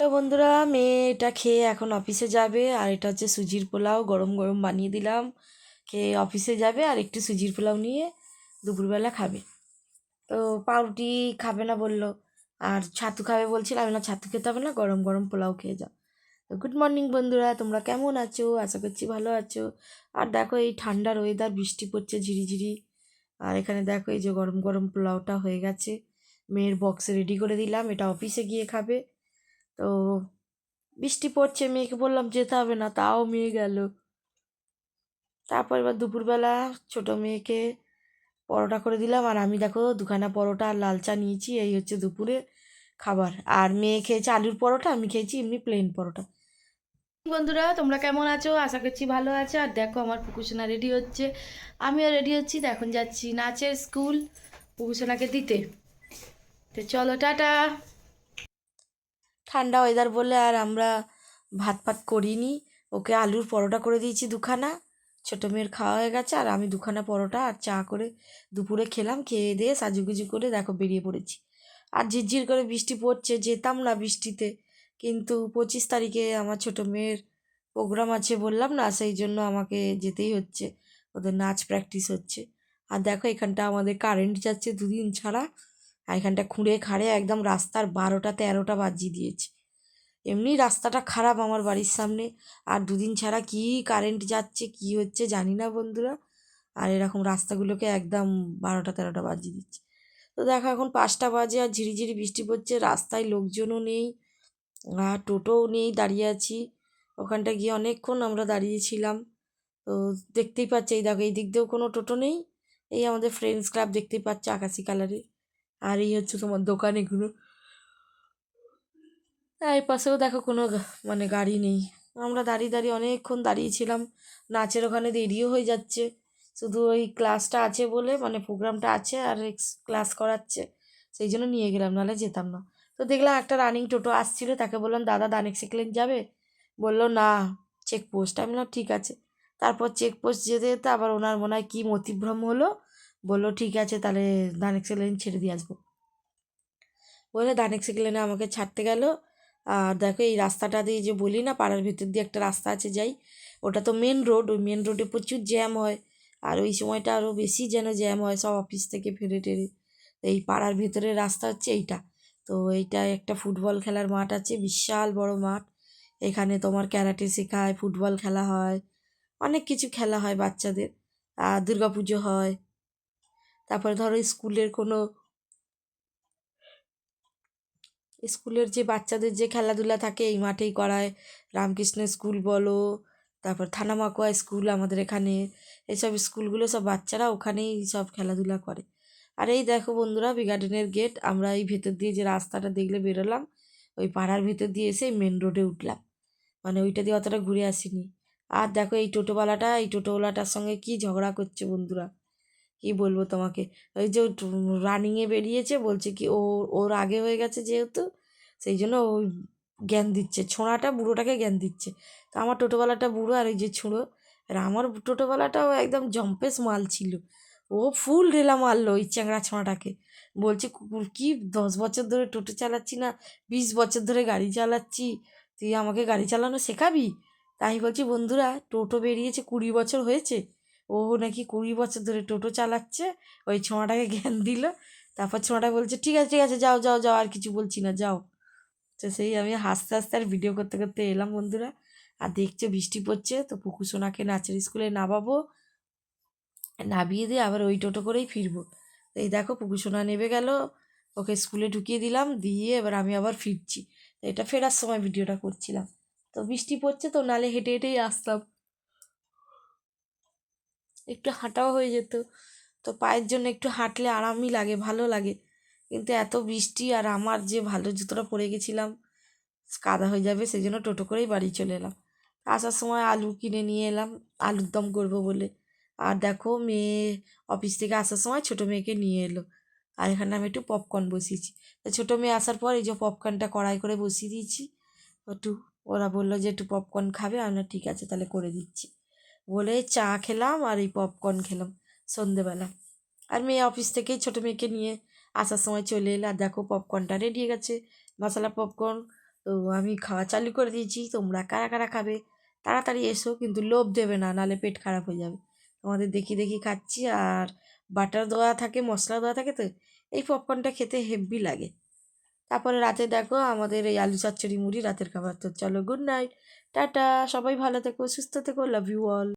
তো বন্ধুরা, মেয়ে এটা খেয়ে এখন অফিসে যাবে। আর এটা হচ্ছে সুজির পোলাও, গরম গরম বানিয়ে দিলাম। খেয়ে অফিসে যাবে আর একটু সুজির পোলাও নিয়ে দুপুরবেলা খাবে। তো পাউরুটি খাবে না বলল, আর ছাতু খাবে বলছিলাম না ছাতু খেতে হবে না, গরম গরম পোলাও খেয়ে যাও। তো গুড মর্নিং বন্ধুরা, তোমরা কেমন আছো? আশা করছি ভালো আছো। আর দেখো এই ঠান্ডার ওয়েদার বৃষ্টি পড়ছে ঝিরিঝিরি। আর এখানে দেখো এই যে গরম গরম পোলাওটা হয়ে গেছে। মেয়ের বক্সে রেডি করে দিলাম, এটা অফিসে গিয়ে খাবে। তো বৃষ্টি পড়ছে, মেয়েকে বললাম যেতে হবে না, তাও মেয়ে গেল। তারপর এবার দুপুরবেলা ছোটো মেয়েকে পরোটা করে দিলাম, আর আমি দেখো দুখানা পরোটা আর লাল চা নিয়েছি, এই হচ্ছে দুপুরে খাবার। আর মেয়ে খেয়েছে আলুর পরোটা, আমি খেয়েছি এমনি প্লেন পরোটা। বন্ধুরা, তোমরা কেমন আছো? আশা করছি ভালো আছো। আর দেখো, আমার পুকুসোনা রেডি হচ্ছে। আমিও রেডি হচ্ছি এখন যাচ্ছি নাচের স্কুল পুকুসোনাকে দিতে। তো চলো, টাটা! ঠান্ডা ওয়েদার বলে আর আমরা ভাত ফাত করিনি। ওকে আলুর পরোটা করে দিয়েছি দুখানা। ছোটো মেয়ের খাওয়া হয়ে গেছে আর আমি দুখানা পরোটা আর চা করে দুপুরে খেলাম, খেয়ে দিয়ে সাজুগুজু করে দেখো বেরিয়ে পড়েছি। আর ঝিরঝির করে বৃষ্টি পড়ছে, যেতাম না বৃষ্টিতে। কিন্তু পঁচিশ তারিখে আমার ছোটো মেয়ের প্রোগ্রাম আছে বললাম না, সেই জন্য আমাকে যেতেই হচ্ছে। ওদের নাচ প্র্যাকটিস হচ্ছে। আর দেখো এখানটা আমাদের কারেন্ট যাচ্ছে দুদিন ছাড়া। আর এখানটা খুঁড়ে খাড়ে একদম রাস্তার বারোটা তেরোটা বাজিয়ে দিয়েছে। এমনি রাস্তাটা খারাপ আমার বাড়ির সামনে। আর দুদিন ছাড়া কী কারেন্ট যাচ্ছে, কী হচ্ছে জানি না বন্ধুরা। আর এরকম রাস্তাগুলোকে একদম বারোটা তেরোটা বাজিয়ে দিচ্ছে। তো দেখো এখন পাঁচটা বাজে আর ঝিরিঝিরি বৃষ্টি পড়ছে। রাস্তায় লোকজনও নেই, আর টোটোও নেই, দাঁড়িয়ে আছি। ওখানটা গিয়ে অনেকক্ষণ আমরা দাঁড়িয়েছিলাম। তো দেখতেই পাচ্ছি, এই দেখো, এই দিক দিয়েও কোনো টোটো নেই। এই আমাদের ফ্রেন্ডস ক্লাব দেখতেই পাচ্ছে, আকাশি কালারের আর এই হচ্ছে তোমার দোকান এগুলো এই পাশেও দেখো কোনো মানে গাড়ি নেই। আমরা দাঁড়িয়ে দাঁড়িয়ে অনেকক্ষণ দাঁড়িয়েছিলাম। নাচের ওখানে দেরিও হয়ে যাচ্ছে। শুধু ওই ক্লাসটা আছে বলে মানে প্রোগ্রামটা আছে আর ক্লাস করাচ্ছে। সেই জন্য নিয়ে গেলাম, নাহলে যেতাম না। তো দেখলাম একটা রানিং টোটো আসছিল, তাকে বললাম, দাদা, দানেক সেকেলেন যাবে? বলল, না, চেকপোস্ট। আমি বললাম, ঠিক আছে। তারপর চেকপোস্ট যেতে যেতে আবার ওনার মনে হয় কী মতিভ্রম হলো। বলল, ঠিক আছে, তাহলে দানেক সেকেলেন ছেড়ে দিয়ে আসব। বলে দানেক সেকেলেনে আমাকে ছাড়তে গেল। আর দেখো, এই রাস্তাটা দিয়ে যে বলি না, পাড়ার ভিতর দিয়ে একটা রাস্তা আছে, যাই। ওটা তো মেন রোড ওই মেন রোডে প্রচুর জ্যাম হয়। আর ওই সময়টা আরও বেশি যেন জ্যাম হয়, সব অফিস থেকে ফেরে টেরে। তো এই পাড়ার ভিতরের রাস্তা হচ্ছে এইটা। তো এইটা একটা ফুটবল খেলার মাঠ আছে, বিশাল বড় মাঠ। এখানে তোমার ক্যারাটে শেখায়, ফুটবল খেলা হয়, অনেক কিছু খেলা হয় বাচ্চাদের। আর পুজো হয় তারপরে ধরো স্কুলের কোনো স্কুলের যে বাচ্চাদের যে খেলাধুলা থাকে এই মাঠেই করায়। রামকৃষ্ণ স্কুল বলো, তারপর থানামাকুয়া স্কুল আমাদের এখানে এইসব স্কুলগুলো সব বাচ্চারা ওখানেই সব খেলাধুলা করে। আর এই দেখো বন্ধুরা বিগার্ডেনের গেট আমরা এই ভেতর দিয়ে যে রাস্তাটা দেখলে বেরোলাম, ওই পাড়ার ভেতর দিয়ে এসে মেন রোডে উঠলাম। মানে ওইটা দিয়ে অতটা ঘুরে আসিনি। আর দেখো এই টোটোওয়ালাটা, এই টোটোওয়ালাটার সঙ্গে কি ঝগড়া করছে বন্ধুরা। কি বলব তোমাকে? ওই যে রানিংয়ে বেরিয়েছে, বলছে কি ও, ওর আগে হয়ে গেছে যেহেতু, সেই জন্য ওই জ্ঞান দিচ্ছে। ছোঁড়াটা বুড়োটাকে জ্ঞান দিচ্ছে। তো আমার টোটোওয়ালাটা বুড়ো আর ওই যে ছোঁড়ো। আর আমার টোটোওয়ালাটাও একদম জম্পেস মাল ছিল। ও ফুল ঢেলা মারলো ওই চ্যাংড়া ছোঁড়াটাকে। বলছে কি দশ বছর ধরে টোটো চালাচ্ছি না, বিশ বছর ধরে গাড়ি চালাচ্ছি, তুই আমাকে গাড়ি চালানো শেখাবি? তাই বলছি, বন্ধুরা, টোটো বেরিয়েছে, কুড়ি বছর হয়েছে ও নাকি কুড়ি বছর ধরে টোটো চালাচ্ছে, ওই ছোঁয়াটাকে জ্ঞান দিল। তারপর ছোঁয়াটা বলছে, ঠিক আছে ঠিক আছে, যাও যাও যাও, আর কিছু বলছি না, যাও। তো সেই আমি হাসতে হাসতে আর ভিডিও করতে করতে এলাম বন্ধুরা। আর দেখছে বৃষ্টি পড়ছে, তো পুকু সোনাকে নাচের স্কুলে নামাবো, নামিয়ে দিয়ে আবার ওই টোটো করেই ফিরবো। এই দেখো পুকু সোনা নেবে গেল, ওকে স্কুলে ঢুকিয়ে দিলাম, দিয়ে এবার আমি আবার ফিরছি। এটা ফেরার সময় ভিডিওটা করছিলাম। তো বৃষ্টি পড়ছে তো নালে হেঁটে হেঁটেই আসতাম একটু হাঁটাও হয়ে যেত। তো পায়ের জন্য একটু হাঁটলে আরামই লাগে ভালো লাগে। কিন্তু এত বৃষ্টি আর আমার যে ভালো জুতোটা পরে গেছিলাম কাদা হয়ে যাবে সেই জন্য টোটো করেই বাড়ি চলে এলাম। আসার সময় আলু কিনে নিয়ে এলাম আলুর দম করব বলে। আর দেখো মেয়ে অফিস থেকে আসার সময় ছোটো মেয়েকে নিয়ে এলো। আর এখানে আমি একটু পপকর্ন বসিয়েছি। তো ছোটো মেয়ে আসার পর এই যে পপকর্নটা কড়াই করে বসিয়ে দিয়েছি একটু ওরা বলল যে একটু পপকর্ন খাবে আমি বললাম, ঠিক আছে তাহলে করে দিচ্ছি। বলে চা খেলাম আর এই পপকর্ন খেলাম সন্ধেবেলা। আর মেয়ে অফিস থেকেই ছোটো মেয়েকে নিয়ে আসার সময় চলে এলো আর দেখো পপকর্নটা রেডি গেছে। মশলা পপকর্ন তো আমি খাওয়া চালু করে দিয়েছি। তোমরা কারা কারা খাবে তাড়াতাড়ি এসো, কিন্তু লোভ দেবে না নাহলে পেট খারাপ হয়ে যাবে। তোমাদের দেখি দেখি খাচ্ছি আর বাটার দেওয়া থাকে, মশলা দেওয়া থাকে তো, এই পপকর্নটা খেতে হেভি লাগে। তারপরে রাতে দেখো আমাদের এই আলু চচ্চড়ি মুড়ি রাতের খাবার। তো চলো গুড নাইট টাটা, সবাই ভালো থেকো, সুস্থ থেকো লাভ ইউ অল